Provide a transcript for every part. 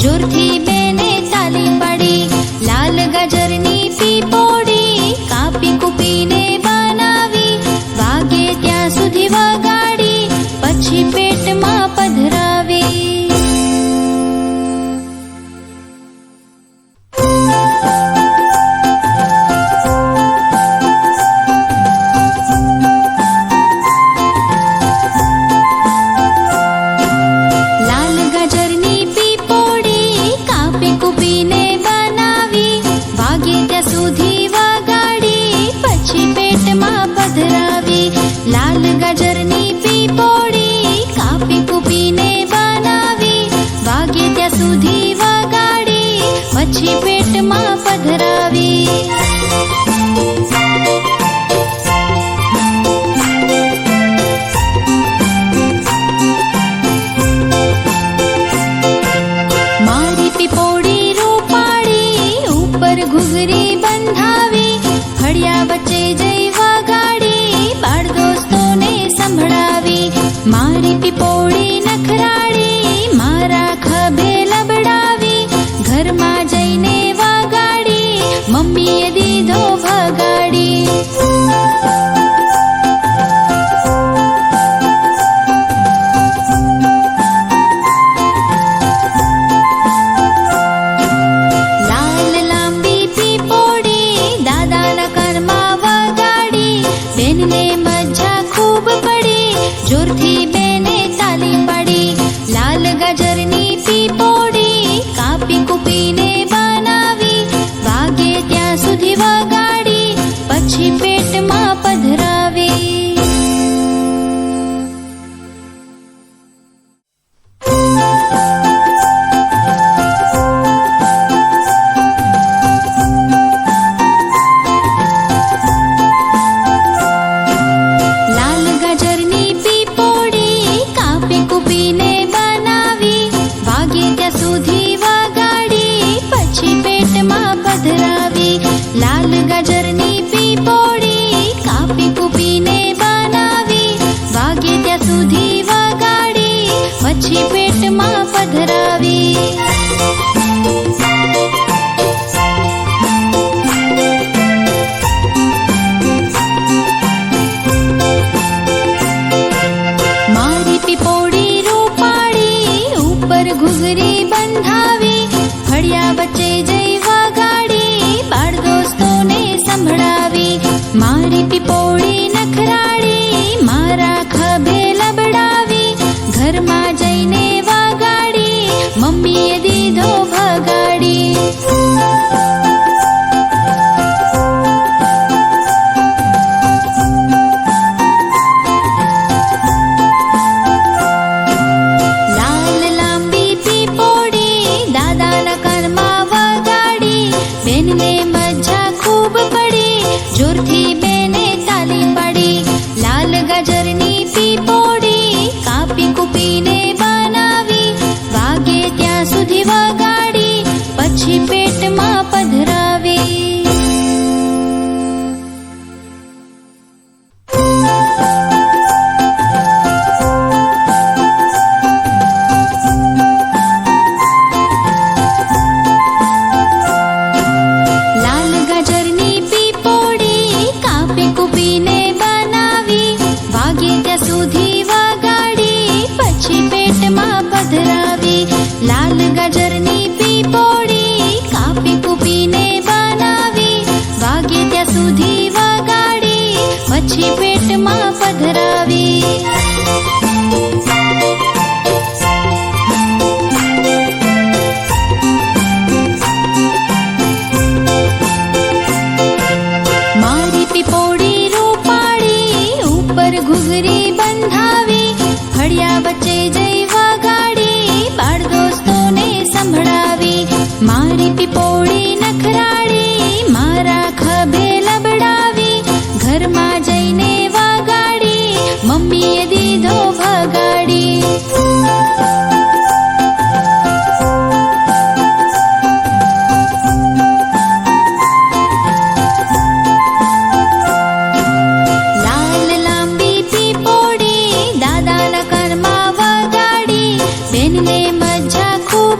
জোর ધરાવી મારી પીપોડી રૂપાળી ઉપર ઘૂઘરી બંધાવી ફળિયા વચ્ચે જઈ વગાડી, બાળ દોસ્તોને સંભળાવી, મારી પીપોડી ટીપોડી રૂપાળી, ઉપર ઘૂઘરી બંધાવી ફળિયા વચ્ચે જઈ વાગાડી, બાળ દોસ્તોને સંભળાવી, મારી ટીપોડી નખરાળી, મારા ખભે લબડાવી, ઘરમાં જઈને વાગાડી, મમ્મીએ ને મજા ખૂબ પડી. જોરથી બેને તાલી પાડી. લાલ ગાજરની પીપોડી કાપી કૂપીને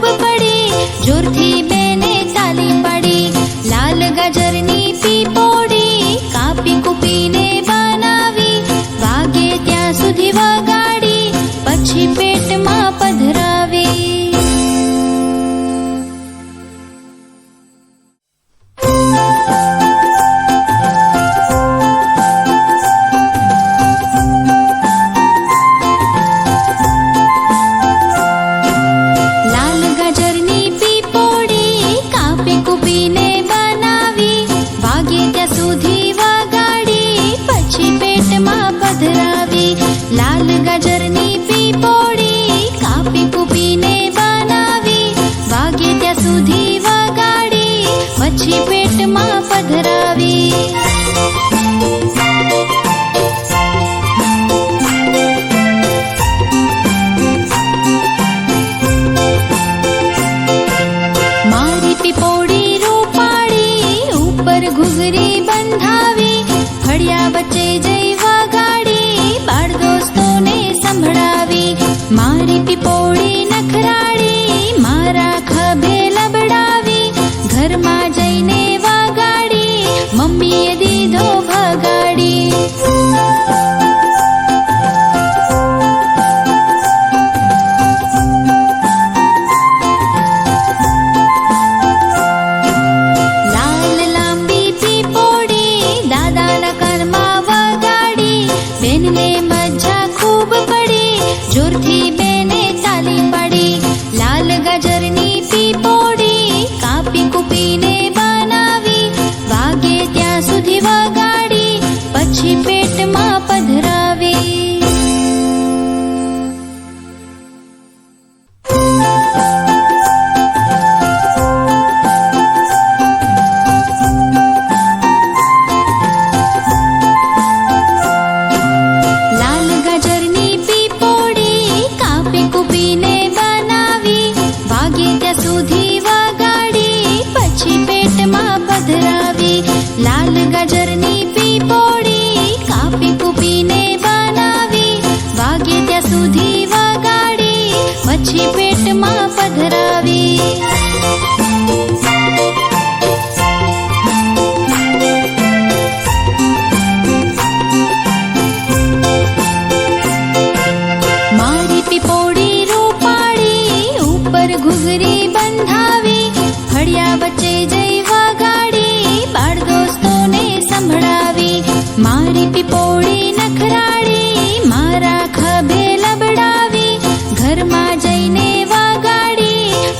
પડે જોરથી પેટમાં પધરાવી. મારી પીપોડી રૂપાળી ઉપર ઘૂઘરી બંધાવી ફળિયા વચ્ચે